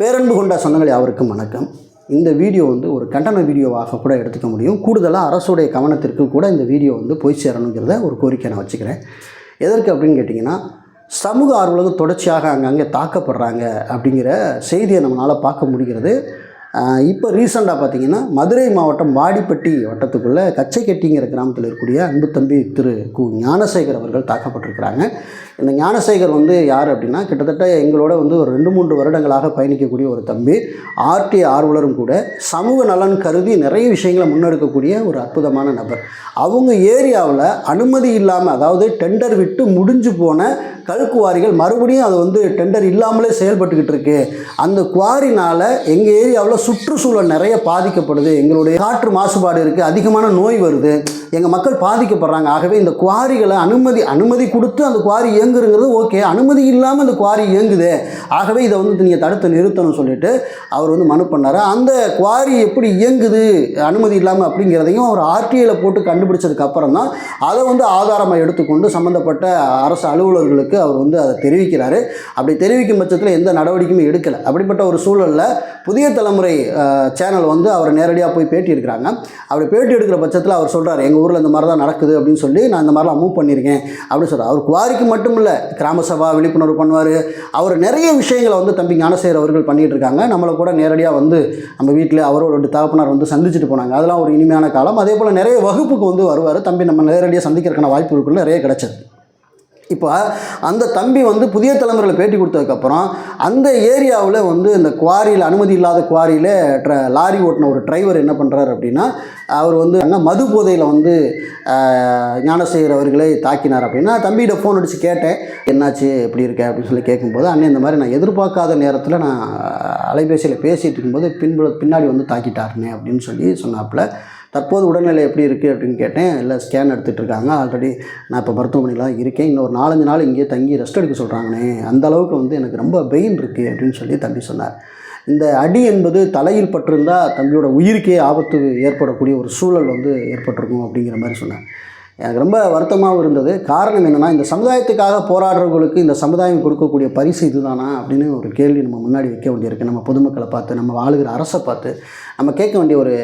பேரன்பு கொண்ட சொந்தங்கள் யாவருக்கும் வணக்கம். இந்த வீடியோ வந்து ஒரு கண்டன வீடியோவாக கூட எடுத்துக்க முடியும். கூடுதலாக அரசுடைய கவனத்திற்கு கூட இந்த வீடியோ வந்து போய் சேரணுங்கிறத ஒரு கோரிக்கை நான் வச்சுக்கிறேன். எதற்கு அப்படின்னு கேட்டிங்கன்னா சமூக ஆர்வலர்கள் தொடர்ச்சியாக அங்கங்கே தாக்கப்படுறாங்க அப்படிங்கிற செய்தியை நம்மளால் பார்க்க முடிகிறது. இப்போ ரீசெண்டாக பார்த்தீங்கன்னா மதுரை மாவட்டம் வாடிப்பட்டி வட்டத்துக்குள்ளே கச்சைக்கட்டிங்கிற கிராமத்தில் இருக்கக்கூடிய அன்பு தம்பி திரு கு ஞானசேகர் அவர்கள் தாக்கப்பட்டிருக்கிறாங்க. இந்த ஞானசேகர் வந்து யார் அப்படின்னா கிட்டத்தட்ட எங்களோட வந்து ஒரு ரெண்டு மூன்று வருடங்களாக பயணிக்கக்கூடிய ஒரு தம்பி. ஆர்டி ஆர்வலரும் கூட சமூக நலன் கருதி நிறைய விஷயங்களை முன்னெடுக்கக்கூடிய ஒரு அற்புதமான நபர். அவங்க ஏரியாவில் அனுமதி இல்லாமல் அதாவது டெண்டர் விட்டு முடிஞ்சு போன கல்குவாரிகள் மறுபடியும் அது வந்து டெண்டர் இல்லாமலே செயல்பட்டுக்கிட்டு இருக்கு. அந்த குவாரினால் எங்கள் ஏரியாவில் சுற்றுச்சூழல் நிறைய பாதிக்கப்படுது. எங்களுடைய காற்று மாசுபாடு இருக்குது அதிகமான நோய் வருது. எங்கள் மக்கள் பாதிக்கப்படுறாங்க. ஆகவே இந்த குவாரிகளை அனுமதி அனுமதி கொடுத்து அந்த குவாரி இயங்குறங்கிறது ஓகே. அனுமதி இல்லாமல் அந்த குவாரி இயங்குது. ஆகவே இதை வந்து நீங்கள் தடுத்து நிறுத்தணும்னு சொல்லிட்டு அவர் வந்து மனு பண்ணார். அந்த குவாரி எப்படி இயங்குது அனுமதி இல்லாமல் அப்படிங்கிறதையும் அவர் ஆர்டிஐயில் போட்டு கண்டுபிடிச்சதுக்கு அப்புறம் தான் அதை வந்து ஆதாரமாக எடுத்துக்கொண்டு சம்மந்தப்பட்ட அரசு அலுவலர்களுக்கு அவர் வந்து அதை தெரிவிக்கிறாரு. அப்படி தெரிவிக்கும் பட்சத்தில் எந்த நடவடிக்கையும் எடுக்கலை. அப்படிப்பட்ட ஒரு சூழலில் புதிய தலைமுறை சேனல் வந்து அவர் நேரடியாக போய் பேட்டி எடுக்கிறாங்க. அவர் பேட்டி எடுக்கிற பட்சத்தில் அவர் சொல்கிறார் எங்கள் ஊரில் இந்த மாதிரி தான் நடக்குது அப்படின்னு சொல்லி நான் இந்த மாதிரிலாம் மூவ் பண்ணியிருக்கேன் அப்படின்னு சொல்கிறார் அவர் குவாரிக்கு மட்டும் இல்லை கிராம சபா விழிப்புணர்வு பண்ணுவார். அவர் நிறைய விஷயங்களை வந்து தம்பி ஞானசேகர் அவர்கள் பண்ணிகிட்டு இருக்காங்க. நம்மளை கூட நேரடியாக வந்து நம்ம வீட்டில் அவரோட தகப்பனார் வந்து சந்திச்சுட்டு போனாங்க. அதெல்லாம் ஒரு இனிமையான காலம். அதே போல் நிறைய வகுப்புக்கு வந்து வருவார். தம்பி நம்ம நேரடியாக சந்திக்கிறதுக்கான வாய்ப்புகள் நிறைய கிடச்சிது. இப்போ அந்த தம்பி வந்து புதிய தலைமுறையில் பேட்டி கொடுத்ததுக்கப்புறம் அந்த ஏரியாவில் வந்து இந்த குவாரியில் அனுமதி இல்லாத குவாரியில் ட்ர லாரி ஓட்டின ஒரு டிரைவர் என்ன பண்ணுறாரு அப்படின்னா அவர் வந்து அங்கே மது போதையில் வந்து ஞானசேகர் அவர்களை தாக்கினார் அப்படின்னா தம்பிகிட்ட ஃபோன் அடித்து கேட்டேன். என்னாச்சு? எப்படி இருக்க? அப்படின்னு சொல்லி கேட்கும்போது அண்ணன் இந்த மாதிரி நான் எதிர்பார்க்காத நேரத்தில் நான் அலைபேசியில் பேசிகிட்டு இருக்கும்போது பின்பு பின்னாடி வந்து தாக்கிட்டாருனே அப்படின்னு சொல்லி சொன்னாப்புல. தற்போது உடல்நிலை எப்படி இருக்குது அப்படின்னு கேட்டேன். இல்லை ஸ்கேன் எடுத்துகிட்டு இருக்காங்க ஆல்ரெடி நான் இப்போ மருத்துவமனையில் இருக்கேன். இன்னொரு நாலஞ்சு நாள் இங்கேயே தங்கி ரெஸ்ட் எடுக்க சொல்கிறாங்கண்ணே அந்த அளவுக்கு வந்து எனக்கு ரொம்ப பெயின் இருக்குது அப்படின்னு சொல்லி தம்பி சொன்னார். இந்த அடி என்பது தலையில் பட்டிருந்தால் தம்பியோட உயிருக்கே ஆபத்து ஏற்படக்கூடிய ஒரு சூழல் வந்து ஏற்பட்டிருக்கும் அப்படிங்கிற மாதிரி சொன்னார். எனக்கு ரொம்ப வருத்தமாகவும் இருந்தது. காரணம் என்னென்னா இந்த சமுதாயத்துக்காக போராடுறவங்களுக்கு இந்த சமுதாயம் கொடுக்கக்கூடிய பரிசு இதுதானா அப்படின்னு ஒரு கேள்வி நம்ம முன்னாடி வைக்க வேண்டியிருக்கு. நம்ம பொதுமக்களை பார்த்து நம்ம வாழுகிற அரசை பார்த்து நம்ம கேட்க வேண்டிய ஒரு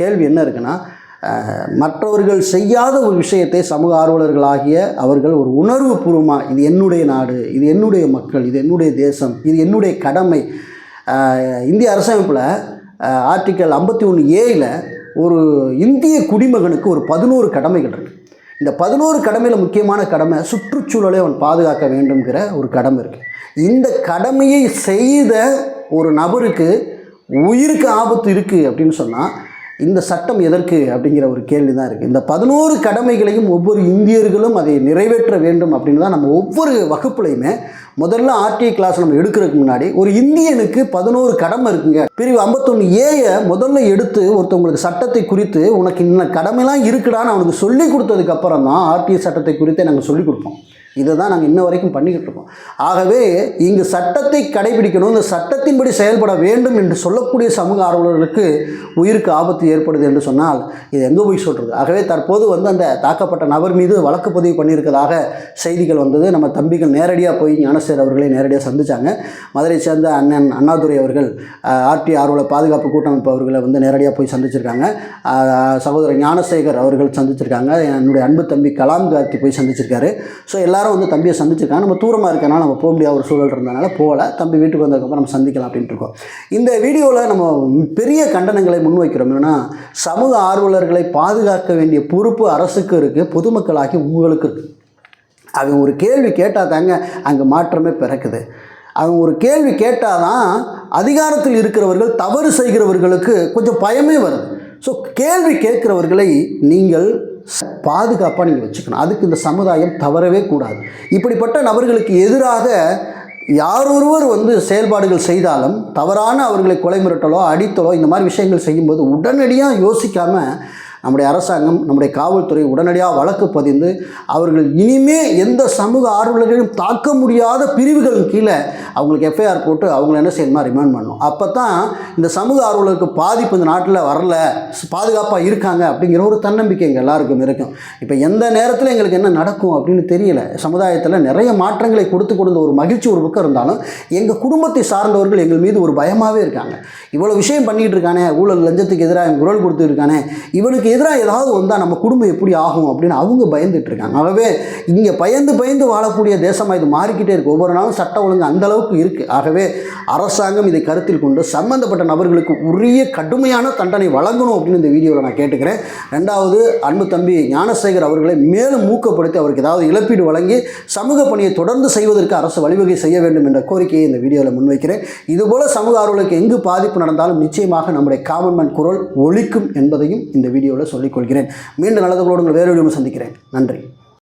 கேள்வி என்ன இருக்குன்னா மற்றவர்கள் செய்யாத ஒரு விஷயத்தை சமூக ஆர்வலர்களாகிய அவர்கள் ஒரு உணர்வு பூர்வமாக இது என்னுடைய நாடு இது என்னுடைய மக்கள் இது என்னுடைய தேசம் இது என்னுடைய கடமை. இந்திய அரசமைப்பில் ஆர்டிக்கல் ஐம்பத்தி ஒன்று ஏயில் ஒரு இந்திய குடிமகனுக்கு ஒரு பதினோரு கடமைகள் இருக்குது இந்த பதினோரு கடமையில் முக்கியமான கடமை சுற்றுச்சூழலை அவன் பாதுகாக்க வேண்டும்ங்கிற ஒரு கடமை இருக்குது இந்த கடமையை செய்த ஒரு நபருக்கு உயிருக்கு ஆபத்து இருக்குது அப்படின்னு சொன்னால் இந்த சட்டம் எதற்கு அப்படிங்கிற ஒரு கேள்வி தான் இருக்குது இந்த பதினோரு கடமைகளையும் ஒவ்வொரு இந்தியர்களும் அதை நிறைவேற்ற வேண்டும் அப்படின்னு தான் நம்ம ஒவ்வொரு வகுப்புலையுமே முதல்ல ஆர்டிஐ கிளாஸ் நம்ம எடுக்கிறதுக்கு முன்னாடி ஒரு இந்தியனுக்கு பதினோரு கடமை இருக்குங்க. பிரிவு ஐம்பத்தொன்று ஏயை முதல்ல எடுத்து ஒருத்தவங்களுக்கு சட்டத்தை குறித்து உனக்கு இன்ன கடமைலாம் இருக்குடான்னு அவனுக்கு சொல்லி கொடுத்ததுக்கப்புறம் தான் ஆர்டிஐ சட்டத்தை குறித்தே நாங்கள் சொல்லிக் கொடுப்போம் இதை தான் நாங்கள் இன்ன வரைக்கும் பண்ணிக்கிட்டு இருக்கோம். ஆகவே இங்கு சட்டத்தை கடைபிடிக்கணும் இந்த சட்டத்தின்படி செயல்பட வேண்டும் என்று சொல்லக்கூடிய சமூக ஆர்வலர்களுக்கு உயிருக்கு ஆபத்து ஏற்படுது என்று சொன்னால் இது எங்கே போய் சொல்கிறது ஆகவே தற்போது வந்து அந்த தாக்கப்பட்ட நபர் மீது வழக்கு பதிவு பண்ணியிருக்கதாக செய்திகள் வந்தது. நம்ம தம்பிகள் நேரடியாக போய் ஞானசேர் அவர்களை நேரடியாக சந்தித்தாங்க மதுரை சேர்ந்த அண்ணன் அண்ணாதுரை அவர்கள் ஆர்டி ஆர்வலர் பாதுகாப்பு கூட்டமைப்பு அவர்களை வந்து நேரடியாக போய் சந்திச்சிருக்காங்க. சகோதரர் ஞானசேகர் அவர்கள் சந்திச்சிருக்காங்க. என்னுடைய அன்பு தம்பி கலாம் கார்த்தி போய் சந்திச்சிருக்காரு. ஸோ எல்லாரும் வந்து தம்பியை சந்திச்சிருக்காங்க. நம்ம தூரமாக இருக்கனால நம்ம போக முடியாத ஒரு சூழல் இருந்தனால போகல. தம்பி வீட்டுக்கு வந்ததுக்கப்புறம் நம்ம சந்திக்கலாம் அப்படின்ட்டு இருக்கோம். இந்த வீடியோவில் நம்ம பெரிய கண்டனங்களை முன்வைக்கிறோம். என்னென்னா சமூக ஆர்வலர்களை பாதுகாக்க வேண்டிய பொறுப்பு அரசுக்கு இருக்குது பொதுமக்களாகி உங்களுக்கு இருக்குது அவங்க ஒரு கேள்வி கேட்டால் தாங்க அங்கே மாற்றமே பிறக்குது. அவங்க ஒரு கேள்வி கேட்டால் தான் அதிகாரத்தில் இருக்கிறவர்கள் தவறு செய்கிறவர்களுக்கு கொஞ்சம் பயமே வருது. ஸோ கேள்வி கேட்குறவர்களை நீங்கள் பாதுகாப்பாக நீங்கள் வச்சுக்கணும். அதுக்கு இந்த சமுதாயம் தவறவே கூடாது. இப்படிப்பட்ட நபர்களுக்கு எதிராக யாரொருவர் வந்து செயல்பாடுகள் செய்தாலும் தவறான அவர்களை கொலை மிரட்டலோ அடித்தலோ இந்த மாதிரி விஷயங்கள் செய்யும்போது உடனடியாக யோசிக்காமல் நம்முடைய அரசாங்கம் நம்முடைய காவல்துறை உடனடியாக வழக்கு பதிந்து அவர்கள் இனிமே எந்த சமூக ஆர்வலர்களையும் தாக்க முடியாத பிரிவுகள் கீழே அவங்களுக்கு எஃப்ஐஆர் போட்டு அவங்கள என்ன செய்யணுமா ரிமாண்ட் பண்ணணும். அப்போ தான் இந்த சமூக ஆர்வலருக்கு பாதிப்பு இந்த நாட்டில் வரல பாதுகாப்பாக இருக்காங்க அப்படிங்கிற ஒரு தன்னம்பிக்கை எங்கள் எல்லாருக்கும் இருக்கும். இப்போ எந்த நேரத்தில் எங்களுக்கு என்ன நடக்கும் அப்படின்னு தெரியல. சமுதாயத்தில் நிறைய மாற்றங்களை கொடுத்து கொடுத்த ஒரு மகிழ்ச்சி ஒரு பக்கம் இருந்தாலும் எங்கள் குடும்பத்தை சார்ந்தவர்கள் எங்கள் மீது ஒரு பயமாகவே இருக்காங்க. இவ்வளோ விஷயம் பண்ணிகிட்டு இருக்கானே ஊழல் லஞ்சத்துக்கு எதிராக குரல் கொடுத்துருக்கானே இவனுக்கு எதிராக ஏதாவது வந்தால் நம்ம குடும்பம் எப்படி ஆகும் அப்படின்னு அவங்க பயந்துட்டு இருக்காங்க. ஆகவே இங்கே பயந்து பயந்து வாழக்கூடிய தேசமாக இது மாறிக்கிட்டே இருக்குது ஒவ்வொரு நாளும் சட்ட ஒழுங்கு அந்த அளவுக்கு இருக்குது ஆகவே அரசாங்கம் இதை கருத்தில் கொண்டு சம்பந்தப்பட்ட நபர்களுக்கு உரிய கடுமையான தண்டனை வழங்கணும் அப்படின்னு இந்த வீடியோவில் நான் கேட்டுக்கிறேன். ரெண்டாவது அன்பு தம்பி ஞானசேகர் அவர்களை மேலும் ஊக்கப்படுத்தி அவருக்கு ஏதாவது இழப்பீடு வழங்கி சமூக பணியை தொடர்ந்து செய்வதற்கு அரசு வழிவகை செய்ய வேண்டும் என்ற கோரிக்கையை இந்த வீடியோவில் முன்வைக்கிறேன். இதுபோல சமூக ஆர்வலுக்கு எங்கு பாதிப்பு நடந்தாலும் நிச்சயமாக நம்முடைய காமன் மேன் குரல் ஒழிக்கும் என்பதையும் இந்த வீடியோவில் சொல்லிக்கொள்கிறேன். மீண்டும் நல்லதுகளோடு உங்கள் வேறு வீடியோ சந்திக்கிறேன். நன்றி.